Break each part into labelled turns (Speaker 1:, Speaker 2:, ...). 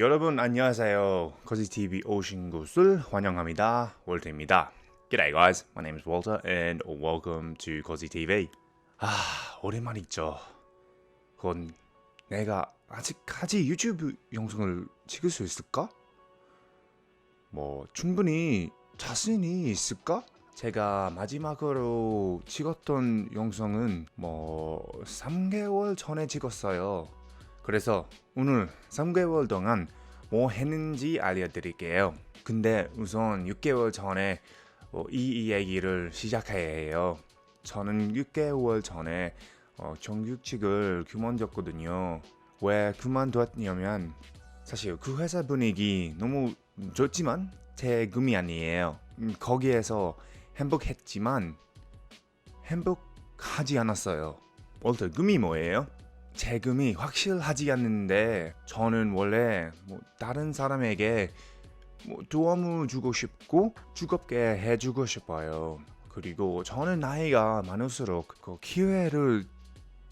Speaker 1: 여러분 안녕하세요. 거지TV 오신 것을 환영합니다. 월터입니다. G'day guys, my name is Walter and welcome to 거지TV. 아, 오랜만이죠. 그건 내가 아직까지 유튜브 영상을 찍을 수 있을까? 뭐 충분히 자신이 있을까? 제가 마지막으로 찍었던 영상은 뭐 3개월 전에 찍었어요. 그래서 오늘 3개월 동안 뭐 했는지 알려드릴게요. 근데 우선 6개월 전에 어, 이 이야기를 시작해야 해요. 저는 6개월 전에 어, 정규직을 그만뒀거든요. 왜 그만뒀냐면 사실 그 회사 분위기 너무 좋지만 제 금이 아니에요. 음, 거기에서 행복했지만 행복하지 않았어요. 월터 금이 뭐예요? 제 금이 확실하지 않는데 저는 원래 뭐 다른 사람에게 뭐 도움을 주고 싶고 즐겁게 해주고 싶어요. 그리고 저는 나이가 많을수록 그 기회를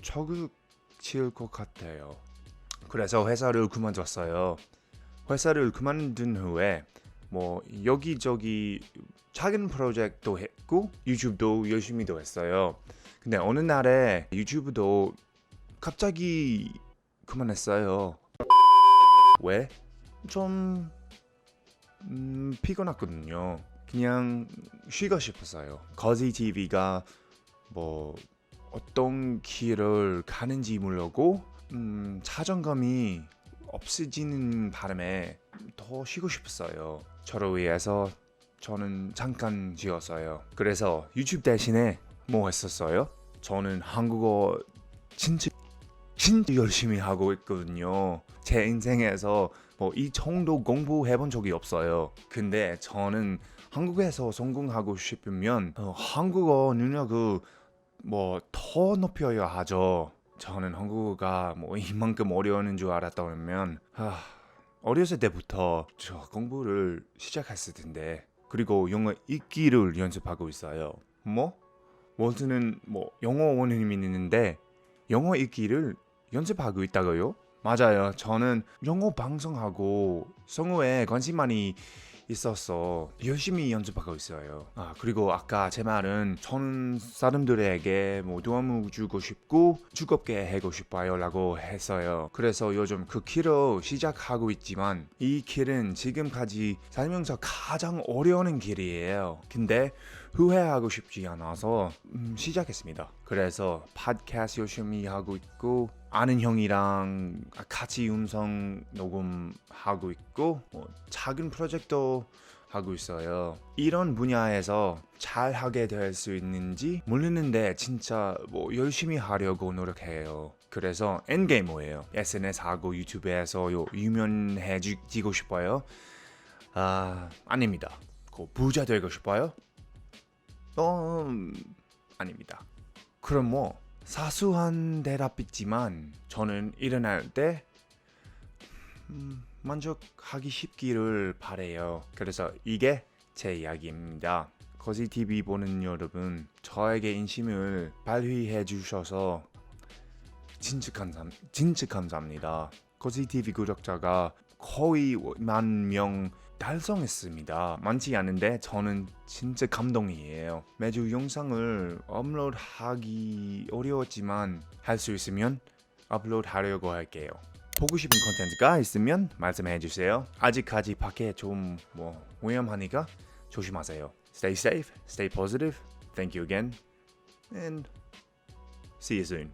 Speaker 1: 적으칠 것 같아요. 그래서 회사를 그만뒀어요. 회사를 그만둔 후에 뭐 여기저기 작은 프로젝트도 했고 유튜브도 열심히도 했어요. 근데 어느 날에 유튜브도 갑자기 그만했어요. 왜? 좀 음, 피곤했거든요. 그냥 쉬고 싶었어요. 거지 TV가 뭐 어떤 길을 가는지 모르고 음, 자존감이 없어지는 바람에 더 쉬고 싶었어요. 저를 위해서 저는 잠깐 쉬었어요. 그래서 유튜브 대신에 뭐 했었어요? 저는 한국어 진짜 진짜 열심히 하고 있거든요. 제 인생에서 뭐 이 정도 공부해본 적이 없어요. 근데 저는 한국에서 성공하고 싶으면 어, 한국어 능력을 뭐 더 높여야 하죠. 저는 한국어가 뭐 이만큼 어려운 줄 알았다면 하, 어렸을 때부터 저 공부를 시작했을 텐데 그리고 영어 읽기를 연습하고 있어요. 뭐? 월트는 뭐 영어 원어민이 있는데 영어 읽기를 연습하고 있다고요? 맞아요. 저는 영어 방송하고 성우에 관심 많이 있어서 열심히 연습하고 있어요. 아 그리고 아까 제 말은 전 사람들에게 뭐 도움을 주고 싶고 즐겁게 하고 싶어요라고 했어요. 그래서 요즘 그 길을 시작하고 있지만 이 길은 지금까지 살면서 가장 어려운 길이에요. 근데 후회하고 싶지 않아서 음, 시작했습니다. 그래서 팟캐스트 열심히 하고 있고 아는 형이랑 같이 음성 녹음하고 있고 뭐 작은 프로젝트 하고 있어요. 이런 분야에서 잘 하게 될 수 있는지 모르는데 진짜 뭐 열심히 하려고 노력해요. 그래서 엔게임 뭐예요? SNS 하고 유튜브에서 요 유명해지고 싶어요? 아 아닙니다. 그 부자 되고 싶어요? 어 음, 아닙니다. 그럼 뭐 사소한 대답이지만 저는 일어날 때 음, 만족하기 쉽기를 바래요. 그래서 이게 제 이야기입니다. 거지 TV 보는 여러분, 저에게 인심을 발휘해 주셔서 진짜 감사, 진짜 감사합니다. 거지 TV 구독자가 거의 만 명 달성했습니다. 많지 않은데 저는 진짜 감동이에요. 매주 영상을 업로드하기 어려웠지만 할 수 있으면 업로드하려고 할게요. 보고 싶은 콘텐츠가 있으면 말씀해 주세요. 아직까지 밖에 좀 뭐 위험하니까 조심하세요. Stay safe, stay positive. Thank you again, and see you soon.